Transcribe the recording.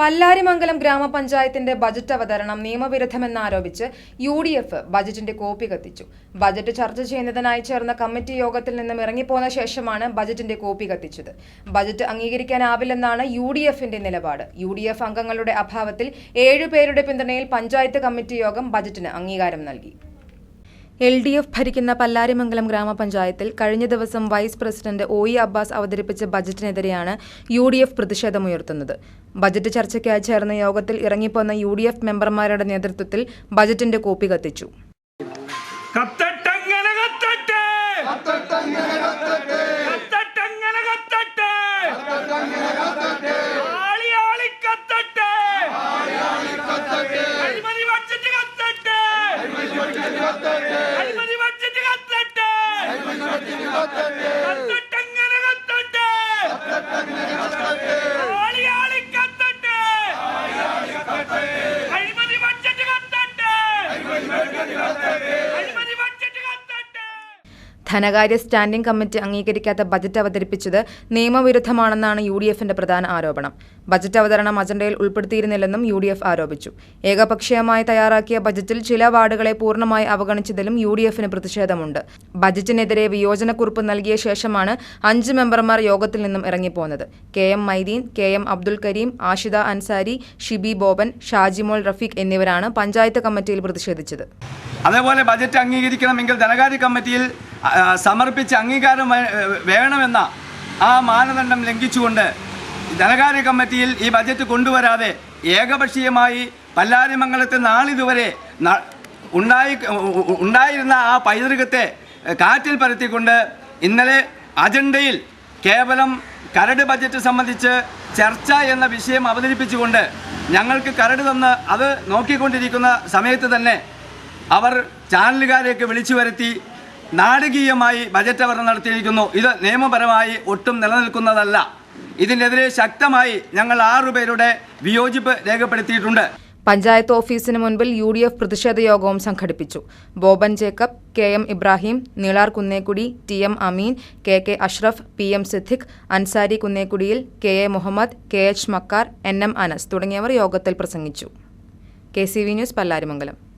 പല്ലാരിമംഗലം ഗ്രാമപഞ്ചായത്തിന്റെ ബജറ്റ് അവതരണം നിയമവിരുദ്ധമെന്നാരോപിച്ച് യു ഡി എഫ് ബജറ്റിന്റെ കോപ്പി കത്തിച്ചു. ബജറ്റ് ചർച്ച ചെയ്യുന്നതിനായി ചേർന്ന കമ്മിറ്റി യോഗത്തിൽ നിന്നും ഇറങ്ങിപ്പോന്ന ശേഷമാണ് ബജറ്റിന്റെ കോപ്പി കത്തിച്ചത്. ബജറ്റ് അംഗീകരിക്കാനാവില്ലെന്നാണ് യു ഡി എഫിന്റെ നിലപാട്. യു ഡി എഫ് അംഗങ്ങളുടെ അഭാവത്തിൽ ഏഴുപേരുടെ പിന്തുണയിൽ പഞ്ചായത്ത് കമ്മിറ്റി യോഗം ബജറ്റിന് അംഗീകാരം നൽകി. എൽ ഡി എഫ് ഭരിക്കുന്ന പല്ലാരിമംഗലം ഗ്രാമപഞ്ചായത്തിൽ കഴിഞ്ഞ ദിവസം vice president O E Abbas അവതരിപ്പിച്ച ബജറ്റിനെതിരെയാണ് യു ഡി എഫ് പ്രതിഷേധമുയർത്തുന്നത്. ബജറ്റ് ചർച്ചയ്ക്കായി ചേർന്ന യോഗത്തിൽ ഇറങ്ങിപ്പോന്ന യു ഡി എഫ് മെമ്പർമാരുടെ നേതൃത്വത്തിൽ ബജറ്റിന്റെ കോപ്പി കത്തിച്ചു. ആളി ആളി കത്തട്ടെ! കത്തട്ടെ കത്തട്ടങ്ങനെ കത്തട്ടെ ആളി ആളി കത്തട്ടെ അഴിമതി ബഡ്ജറ്റ് കത്തട്ടെ അഴിമതി ബഡ്ജറ്റ് കത്തട്ടെ ധനകാര്യ സ്റ്റാൻഡിംഗ് കമ്മിറ്റി അംഗീകരിക്കാത്ത ബജറ്റ് അവതരിപ്പിച്ചത് നിയമവിരുദ്ധമാണെന്നാണ് യു ഡി എഫിന്റെ പ്രധാന ആരോപണം. ബജറ്റ് അവതരണം അജണ്ടയിൽ ഉൾപ്പെടുത്തിയിരുന്നില്ലെന്നും യു ഡി എഫ് ആരോപിച്ചു. ഏകപക്ഷീയമായി തയ്യാറാക്കിയ ബജറ്റിൽ ചില വാർഡുകളെ പൂർണമായി അവഗണിച്ചതിലും യു ഡി എഫിന് പ്രതിഷേധമുണ്ട്. ബജറ്റിനെതിരെ വിയോജനക്കുറിപ്പ് നൽകിയ ശേഷമാണ് അഞ്ച് മെമ്പർമാർ യോഗത്തിൽ നിന്നും ഇറങ്ങിപ്പോന്നത്. K M Maideen K M Abdul Kareem Ashida Ansari Shibi Boban Shajimol Rafeeq എന്നിവരാണ് പഞ്ചായത്ത് കമ്മിറ്റിയിൽ പ്രതിഷേധിച്ചത്. അതേപോലെ ബജറ്റ് അംഗീകരിക്കണമെങ്കിൽ ധനകാര്യ കമ്മിറ്റിയിൽ സമർപ്പിച്ച് അംഗീകാരം വേണമെന്ന ആ മാനദണ്ഡം ലംഘിച്ചുകൊണ്ട് ധനകാര്യ കമ്മിറ്റിയിൽ ഈ ബജറ്റ് കൊണ്ടുവരാതെ ഏകപക്ഷീയമായി പല്ലാരിമംഗലത്ത് നാളിതുവരെ ഉണ്ടായി ഉണ്ടായിരുന്ന ആ പൈതൃകത്തെ കാറ്റിൽ പരത്തിക്കൊണ്ട് ഇന്നലെ അജണ്ടയിൽ കേവലം കരട് ബജറ്റ് സംബന്ധിച്ച് ചർച്ച എന്ന വിഷയം അവതരിപ്പിച്ചുകൊണ്ട് ഞങ്ങൾക്ക് കരട് തന്ന് അത് നോക്കിക്കൊണ്ടിരിക്കുന്ന സമയത്ത് തന്നെ അവർ ചാനലുകാരെയൊക്കെ വിളിച്ചു വരുത്തി നാടകീയമായി ബജറ്റ് അവർ നടത്തിയിരിക്കുന്നു. ഇത് നിയമപരമായി ഒട്ടും നിലനിൽക്കുന്നതല്ല. ഇതിനെതിരെ ശക്തമായി ഞങ്ങൾ ആറുപേരുടെ വിയോജിപ്പ് രേഖപ്പെടുത്തിയിട്ടുണ്ട്. പഞ്ചായത്ത് ഓഫീസിന് മുൻപിൽ യു ഡി എഫ് പ്രതിഷേധ യോഗവും സംഘടിപ്പിച്ചു. Boban Jacob K M Ibrahim Neelar Kunnekkudi T M Ameen K K Ashraf P M Siddique Ansari കുന്നേക്കുടിയിൽ K A Muhammad K H Makkar N M Anas തുടങ്ങിയവർ യോഗത്തിൽ പ്രസംഗിച്ചു. K C V news Pallarimangalam.